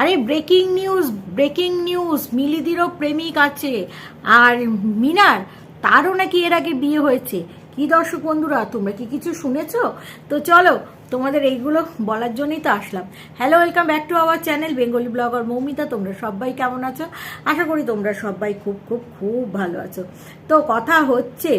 আরে breaking news breaking news মিলিদিরও প্রেমিক আছে। আর মিনার, তারও নাকি এর আগে বিয়ে হয়েছে। কি দর্শক বন্ধুরা, তোমরা কি কিছু শুনেছ? তো চলো, তোমাদের এইগুলো বলার জন্যই তো আসলাম। Hello welcome back to our channel Bengali blogger Moumita তোমরা সবাই কেমন আছো? আশা করি তোমরা সবাই খুব খুব খুব ভালো আছো। তো কথা হচ্ছে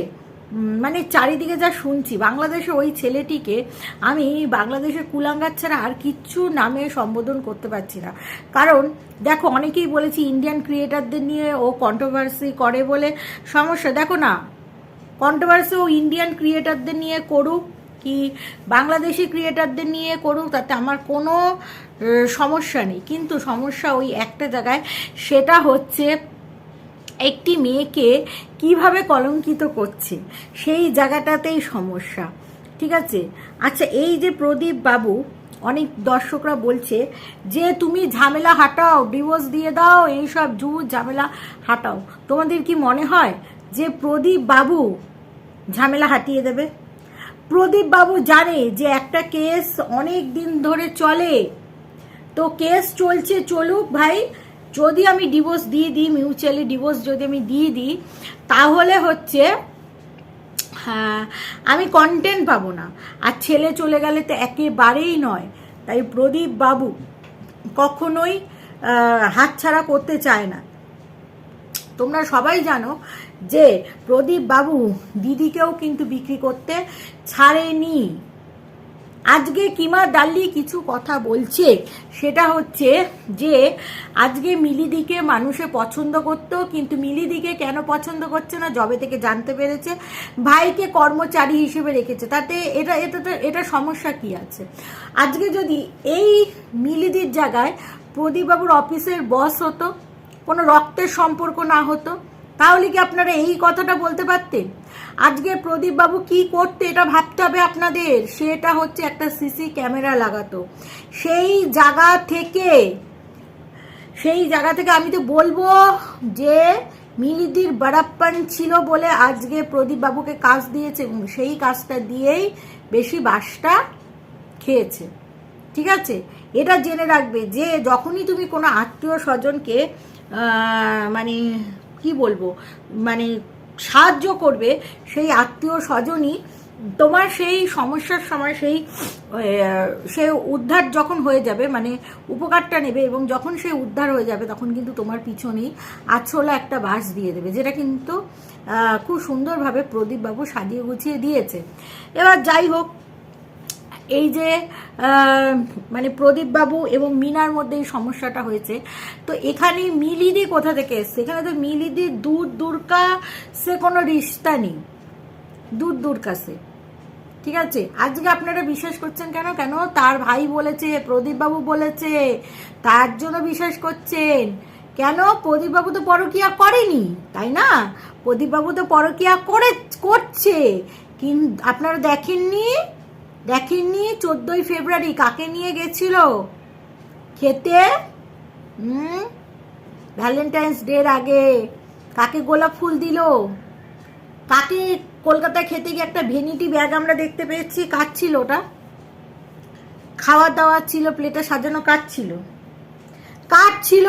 মানে চারিদিকে যা শুনছি বাংলাদেশে ওই ছেলেটিকে আমি বাংলাদেশের কুলাঙ্গার ছাড়া আর কিচ্ছু নামে সম্বোধন করতে পারছি না। কারণ, দেখো, অনেকেই বলেছি ইন্ডিয়ান ক্রিয়েটারদের নিয়ে ও কন্ট্রোভার্সি করে বলে সমস্যা। দেখো না কন্ট্রোভার্সি ও ইন্ডিয়ান ক্রিয়েটারদের নিয়ে করুক কি বাংলাদেশি ক্রিয়েটারদের নিয়ে করুক, তাতে আমার কোনো সমস্যা নেই। কিন্তু সমস্যা ওই একটা জায়গায়, সেটা হচ্ছে একটি মেয়েকে কীভাবে কলঙ্কিত করছে? সেই জায়গাটাতেই সমস্যা। ঠিক আছে? আচ্ছা এই যে প্রদীপ বাবু, অনেক দর্শকরা বলছে যে, তুমি ঝামেলা হাঁটাও ডিভোর্স দিয়ে দাও, এইসব জু ঝামেলা হাঁটাও। তোমাদের কি মনে হয় যে, প্রদীপ বাবু ঝামেলা হাঁটিয়ে দেবে? প্রদীপ বাবু জানে যে, একটা কেস অনেক দিন ধরে চলে। তো কেস চলছে, চলুক ভাই যদি আমি ডিভোর্স দিয়ে দিই মিউচুয়ালি ডিভোর্স যদি আমি দিয়ে দিই, তাহলে হচ্ছে হ্যাঁ আমি কন্টেন্ট পাবো না। আর ছেলে চলে গেলে তো একেবারেই নয়। তাই প্রদীপ বাবু কখনোই হাতছাড়া করতে চায় না। তোমরা সবাই জানো যে প্রদীপ বাবু দিদিকেও কিন্তু বিক্রি করতে ছাড়েনি। আজকে কিমা ডাল্লি কিছু কথা বলছে, সেটা হচ্ছে যে, আজকে মিলিদিকে মানুষে পছন্দ করতো, কিন্তু মিলিদিকে কেন পছন্দ করছে না, জবে থেকে জানতে পেরেছে। ভাইকে কর্মচারী হিসেবে রেখেছে, তাতে এটা এটা এটা সমস্যা কি আছে? আজকে যদি এই মিলিদির জায়গায় প্রদীপবাবুর অফিসের বস হতো, কোনো রক্তের সম্পর্ক না হতো তাহলে কি আপনারা এই কথাটা বলতে পারতেন? আজকে প্রদীপ বাবু কি করতে এটা ভাবতে হবে আপনাদের? সেটা হচ্ছে একটা সিসি ক্যামেরা লাগাতো। সেই জায়গা থেকে, সেই জায়গা থেকে আমি তো বলব যে মিলিদির বারাপ্পান ছিল বলে আজকে প্রদীপ বাবুকে কাজ দিয়েছে সেই কাজটা দিয়েই বেশি বাসটা খেয়েছে। ঠিক আছে? এটা জেনে রাখবে যে যখনই তুমি কোনো আত্মীয় স্বজনকে মানে কি বলব মানে সাহায্য করবে সেই আত্মীয় স্বজনই। তোমার সেই সমস্যার সময় সেই সে উদ্ধার যখন হয়ে যাবে মানে উপকারটা নেবে এবং যখন সে উদ্ধার হয়ে যাবে, তখন কিন্তু তোমার পিছনেই আছলা একটা বাস দিয়ে দেবে, যেটা কিন্তু খুব সুন্দরভাবে প্রদীপবাবু সাজিয়ে গুছিয়ে দিয়েছে। এবার যাই হোক এই যে মানে প্রদীপ বাবু এবং মিনার মধ্যে এই সমস্যাটা হয়েছে। তো এখানে মিলিদি কোথা থেকে এসছে? এখানে তো মিলিদি দূর দূরকা সে কোনো রিস্তা নেই। দূর দূর কাছে ঠিক আছে? আজকে আপনারা বিশ্বাস করছেন কেন? কেন? তার ভাই বলেছে, প্রদীপ বাবু বলেছে, তার জন্য বিশ্বাস করছেন। কেন? প্রদীপ বাবু তো পরকিয়া করেনি, তাই না? প্রদীপ বাবু তো পরকিয়া করে, করছে। কিন্তু আপনারা দেখেননি? দেখেননি চোদ্দই ফেব্রুয়ারি কাকে নিয়ে গেছিল? খেতে? হুম? ভ্যালেন্টাইন্স ডের আগে কাকে গোলাপ ফুল দিল? কাকে কলকাতায় খেতে গিয়ে একটা ভেনিটি ব্যাগ আমরা দেখতে পেয়েছি কাজ ছিল ওটা? খাওয়া দাওয়া ছিল প্লেটে সাজানো কাজ ছিল। কাজ ছিল?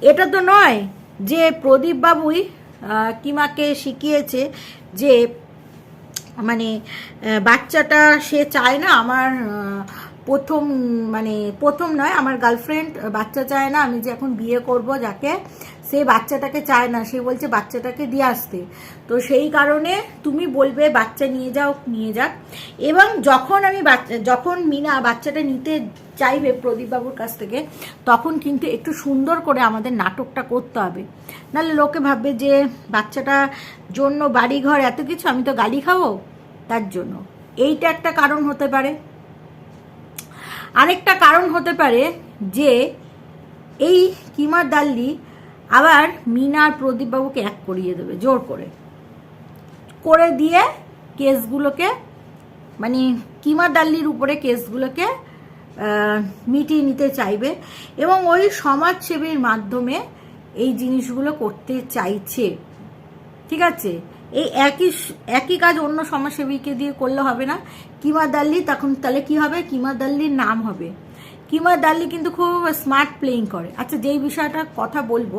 এটা তো নয় যে প্রদীপ বাবুই কিমাকে শিখিয়েছে যে মানে বাচ্চাটা সে চায় না, আমার প্রথম মানে প্রথম নয়, আমার গার্লফ্রেন্ড বাচ্চা চায় না, আমি যে এখন বিয়ে করব যাকে সে বাচ্চাটাকে চায় না, সে বলছে বাচ্চাটাকে দিয়ে আসতে। তো সেই কারণে তুমি বলবে বাচ্চা নিয়ে যাও, নিয়ে যাক। এবং যখন আমি বাচ্চা, যখন মিনা বাচ্চাটা নিতে চাইবে প্রদীপবাবুর কাছ থেকে, তখন কিন্তু একটু সুন্দর করে আমাদের নাটকটা করতে হবে। নাহলে লোকে ভাববে যে বাচ্চাটা জন্য বাড়ি ঘর এত কিছু, আমি তো গালি খাব তার জন্য। এইটা একটা কারণ হতে পারে। আরেকটা কারণ হতে পারে যে এই কিমার দাল্লি আবার মিনা আর প্রদীপবাবুকে এক করিয়ে দেবে, জোর করে। করে দিয়ে কেসগুলোকে মানে কিমা দাল্লির উপরে কেসগুলোকে মিটিয়ে নিতে চাইবে এবং ওই সমাজসেবীর মাধ্যমে এই জিনিসগুলো করতে চাইছে। ঠিক আছে? এই একই একই কাজ অন্য সমাজসেবীকে দিয়ে করলে হবে না। কিমা দাল্লি তখন তাহলে কি হবে? কিমা দাল্লির নাম হবে। কিমা দাল্লি কিন্তু খুব স্মার্ট প্লেইং করে। আচ্ছা যেই বিষয়টা কথা বলব,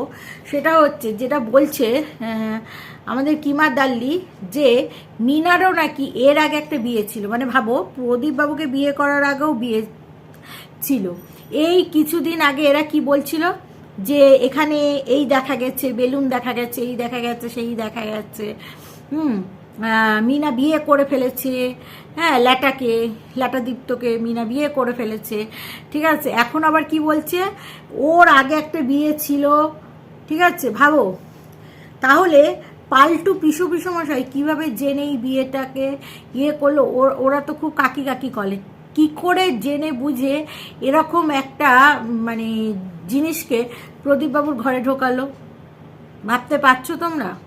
সেটা হচ্ছে, যেটা বলছে আমাদের কিমা দাল্লি যে মিনারও নাকি এর আগে একটা বিয়ে ছিল। মানে ভাবো, প্রদীপ বাবুকে বিয়ে করার আগেও বিয়ে ছিল। এই কিছুদিন আগে এরা কি বলছিল? যে এখানে এই দেখা গেছে, বেলুন দেখা গেছে, এই দেখা গেছে, সেই দেখা গেছে। হুম মিনা বিয়ে করে ফেলেছে। হ্যাঁ ল্যাটাকে, ল্যাটাদীপ্তকে মিনা বিয়ে করে ফেলেছে। ঠিক আছে, এখন আবার কি বলছে? ওর আগে একটা বিয়ে ছিল। ঠিক আছে, ভাবো। তাহলে পাল্টু পিসু পিসু মশাই কীভাবে জেনে এই বিয়েটাকে ইয়ে করল? ওর- ওরা তো খুব কাকি কাকি করে। কি করে জেনে বুঝে এরকম একটা মানে জিনিসকে প্রদীপবাবুর ঘরে ঢোকালো? ভাবতে পারছ তোমরা?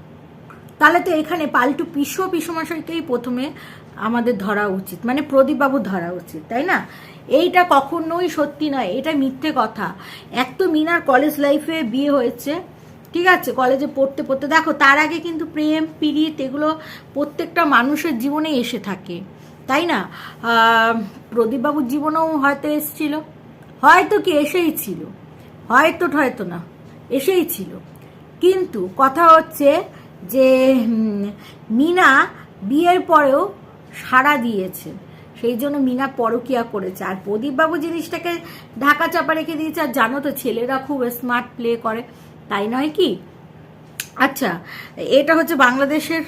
তাহলে তো এখানে পাল্টু পিসু পিসমশাইকেই প্রথমে আমাদের ধরা উচিত মানে প্রদীপবাবু ধরা উচিত, তাই না? এইটা কখনোই সত্যি নয়, এটা মিথ্যে কথা। এক তো মিনার কলেজ লাইফে বিয়ে হয়েছে, ঠিক আছে? কলেজে পড়তে পড়তে, দেখো, তার আগে কিন্তু প্রেম পিরিত এগুলো প্রত্যেকটা মানুষের জীবনে এসে থাকে, তাই না? প্রদীপবাবুর জীবনেও হয়তো এসেছিল, হয়তো কি এসেই ছিল, হয়তো হয়তো না, এসেই ছিল। কিন্তু কথা হচ্ছে যে মিনা বিয়ের পরেও সাড়া দিয়েছে। সেই জন্য মিনা পরকিয়া করেছে। আর প্রদীপবাবু জিনিসটাকে ঢাকা চাপা রেখে দিয়েছে। আর জানো তো, ছেলেরা খুব স্মার্ট প্লে করে। তাই নয় কি? আচ্ছা এটা হচ্ছে বাংলাদেশের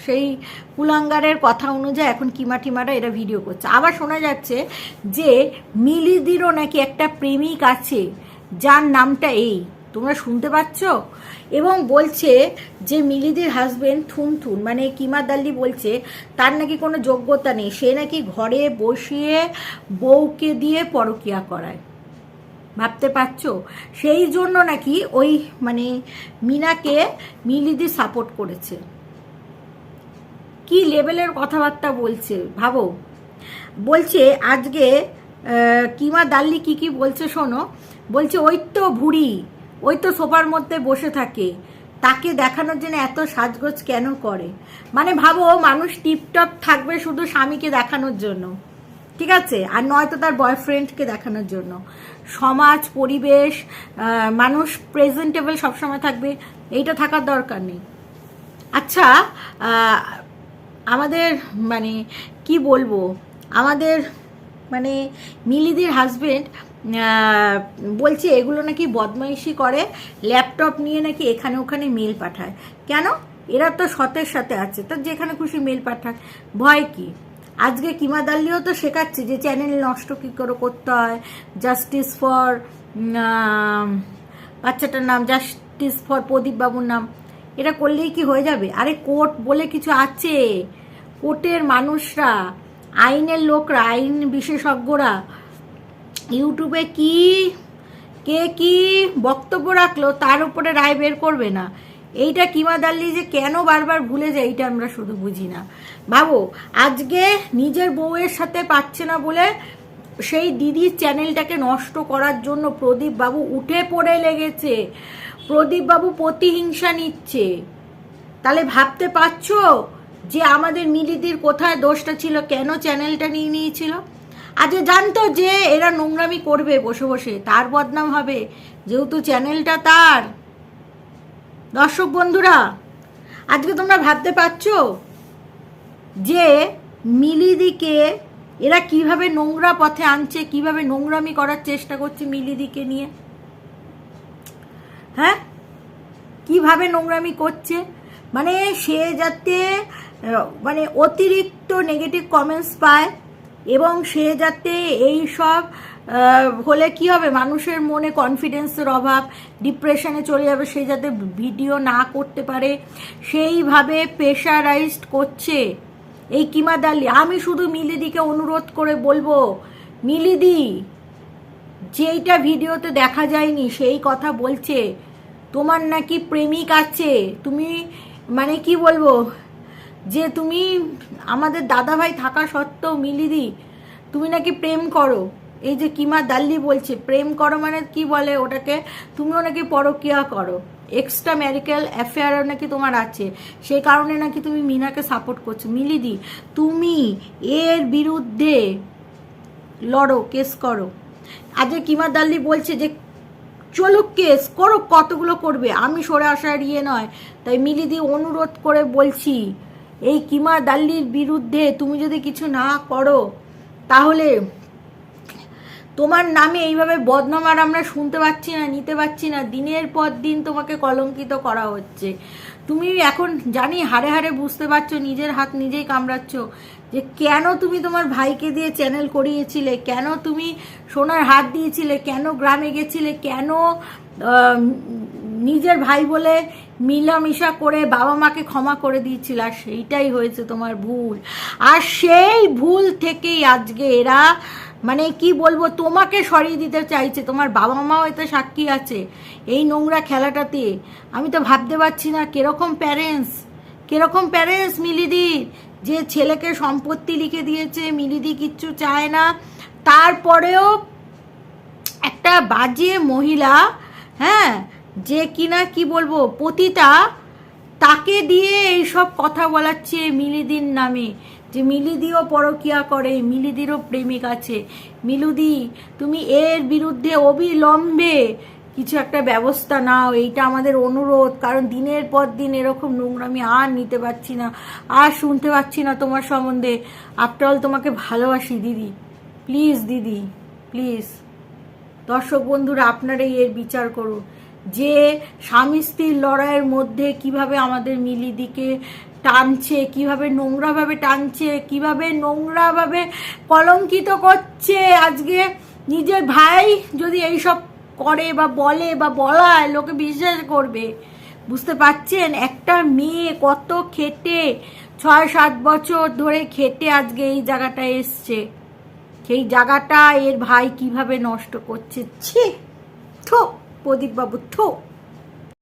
সেই কুলাঙ্গারের কথা অনুযায়ী এখন কিমা টিমারা এরা ভিডিও করছে। আবার শোনা যাচ্ছে যে, মিলিদিরও নাকি একটা প্রেমিক আছে, যার নামটা এই। তোমরা শুনতে পাচ্ছ? এবং বলছে যে মিলিদের হাজবেন্ড থুনথুন মানে কিমা দাল্লি বলছে, তার নাকি কোনো যোগ্যতা নেই। সে নাকি ঘরে বসিয়ে বউকে দিয়ে পরকিয়া করায়। ভাবতে পারছ? সেই জন্য নাকি ওই মানে মিনাকে মিলিদি সাপোর্ট করেছে। কি লেভেলের কথাবার্তা বলছে, ভাবো। বলছে, আজকে কিমা দাল্লি কি কি বলছে শোনো? বলছে, ওই তো ভুড়ি ওই তো সোফার মধ্যে বসে থাকে। তাকে দেখানোর জন্য এত সাজগোজ কেন করে? মানে ভাবো, মানুষ টিপটপ থাকবে শুধু স্বামীকে দেখানোর জন্য। ঠিক আছে? আর নয়তো তার বয়ফ্রেন্ডকে দেখানোর জন্য। সমাজ, পরিবেশ মানুষ প্রেজেন্টেবল সবসময় থাকবে, এইটা থাকার দরকার নেই। আচ্ছা আমাদের মানে কি বলব? আমাদের মানে মিলিদের হাজবেন্ড বলছে এগুলো নাকি বদমাইশি করে, ল্যাপটপ নিয়ে নাকি এখানে ওখানে মেল পাঠায়। কেন? এরা তো সতের সাথে আছে, তো যেখানে খুশি মেল পাঠায় ভয় কি? আজকে কিমা দাল্লিও তো শেখাচ্ছে যে চ্যানেল নষ্ট কী করে করতে হয়। জাস্টিস ফর বাচ্চাটার নাম জাস্টিস ফর প্রদীপ বাবুর নাম। এটা করলেই কি হয়ে যাবে? আরে কোর্ট বলে কিছু আছে। কোর্টের মানুষরা, আইনের লোকরা, আইন বিশেষজ্ঞরা ইউটিউবে কি, কে কি বক্তব্য রাখল তার উপরে রায় বের করবে না। এইটা কিমা দাল্লি যে কেন বারবার ভুলে যায়, এইটা আমরা শুধু বুঝি না। ভাবো আজকে নিজের বউয়ের সাথে পাচ্ছে না বলে সেই দিদির চ্যানেলটাকে নষ্ট করার জন্য প্রদীপ বাবু উঠে পড়ে লেগেছে। প্রদীপ বাবু প্রতিহিংসা নিচ্ছে। তাহলে ভাবতে পারছ যে আমাদের মিলিদির কোথায় দোষটা ছিল? কেন চ্যানেলটা নিয়ে নিয়েছিল? আজকে জানতো যে এরা নোংরামি করবে বসে বসে, তার বদনাম হবে। যেহেতু চ্যানেলটা তার। দর্শক বন্ধুরা, আজকে তোমরা ভাবতে পারছ যে মিলিদিকে এরা কীভাবে নোংরা পথে আনছে, কীভাবে নোংরামি করার চেষ্টা করছে মিলিদিকে নিয়ে? হ্যাঁ? কীভাবে নোংরামি করছে? মানে সে যাতে মানে অতিরিক্ত নেগেটিভ কমেন্টস পায় এবং সে যাতে এই সব হলে কি হবে? মানুষের মনে কনফিডেন্সের অভাব ডিপ্রেশনে চলে যাবে, সে যাতে ভিডিও না করতে পারে, সেইভাবে প্রেশারাইজড করছে এই কিমা দাল্লি আমি শুধু মিলিদিকে অনুরোধ করে বলব, মিলিদি, যেইটা ভিডিওতে দেখা যায়নি, সেই কথা বলছে। তোমার নাকি প্রেমিক আছে। তুমি মানে কি বলব? যে তুমি আমাদের দাদাভাই থাকা সত্ত্বেও মিলিদি, তুমি নাকি প্রেম করো? এই যে কিমা দাল্লি বলছে, প্রেম করো মানে কি বলে ওটাকে? তুমিও নাকি পরকিয়া করো। এক্সট্রা ম্যারিক্যাল অ্যাফেয়ারও নাকি তোমার আছে। সেই কারণে নাকি তুমি মিনাকে সাপোর্ট করছ। মিলিদি, তুমি এর বিরুদ্ধে লড়ো, কেস করো। আজকে কিমার দাল্লি বলছে যে চলুক কেস করো, কতগুলো করবে? আমি সরে আসার ইয়ে নয়। তাই মিলিদি অনুরোধ করে বলছি এই কিমা দাল্লির বিরুদ্ধে তুমি যদি কিছু না করো, তাহলে তোমার নামে এইভাবে বদনাম আর আমরা শুনতে পাচ্ছি না, নিতে পাচ্ছি না। দিনের পর দিন তোমাকে কলঙ্কিত করা হচ্ছে। তুমি এখন জানি হারে হারে বুঝতে পারছ, নিজের হাত নিজেই কামড়াচ্ছ যে কেন তুমি তোমার ভাইকে দিয়ে চ্যানেল করিয়েছিলে, কেন তুমি সোনার হাত দিয়েছিলে, কেন গ্রামে গেছিলে, কেন নিজের ভাই বলে মিলামিশা করে বাবা মাকে ক্ষমা করে দিয়েছিল, আর সেইটাই হয়েছে তোমার ভুল। আর সেই ভুল থেকেই আজকে এরা মানে কি বলব, তোমাকে সরিয়ে দিতে চাইছে। তোমার বাবা মাও এতে সাক্ষী আছে এই নোংরা খেলাটাতে। আমি তো ভাবতে পারছি না কীরকম প্যারেন্টস কীরকম প্যারেন্টস মিলিদির যে ছেলেকে সম্পত্তি লিখে দিয়েছে, মিলিদি কিচ্ছু চায় না। তারপরেও একটা বাজে মহিলা হ্যাঁ যে কিনা কি বলব, পতিতা তাকে দিয়ে এইসব কথা বলাচ্ছে মিলিদির নামে, যে মিলিদিও পরকিয়া করে, মিলিদিরও প্রেমিক আছে। মিলুদি, তুমি এর বিরুদ্ধে অবিলম্বে কিছু একটা ব্যবস্থা নাও, এইটা আমাদের অনুরোধ, কারণ দিনের পর দিন এরকম নোংরামি আর নিতে পারছি না, আর শুনতে পাচ্ছি না তোমার সম্বন্ধে। আফটার তোমাকে ভালোবাসি, দিদি। প্লিজ দিদি প্লিজ দর্শক বন্ধুরা, আপনারাই এর বিচার করুন। যে স্বামী স্ত্রীর লড়াইয়ের মধ্যে কীভাবে আমাদের মিলিদিকে টানছে, কীভাবে নোংরাভাবে টানছে, কীভাবে নোংরাভাবে কলঙ্কিত করছে, আজকে নিজের ভাই যদি এইসব করে বা বলে বা বলায়, লোকে বিশ্বাস করবে। বুঝতে পারছেন? একটা মেয়ে কত খেটে, ছয় সাত বছর ধরে খেটে আজকে এই জায়গাটা এসছে। সেই জায়গাটা এর ভাই কীভাবে নষ্ট করছে? ছি, থো। প্রদীপ বাবু থো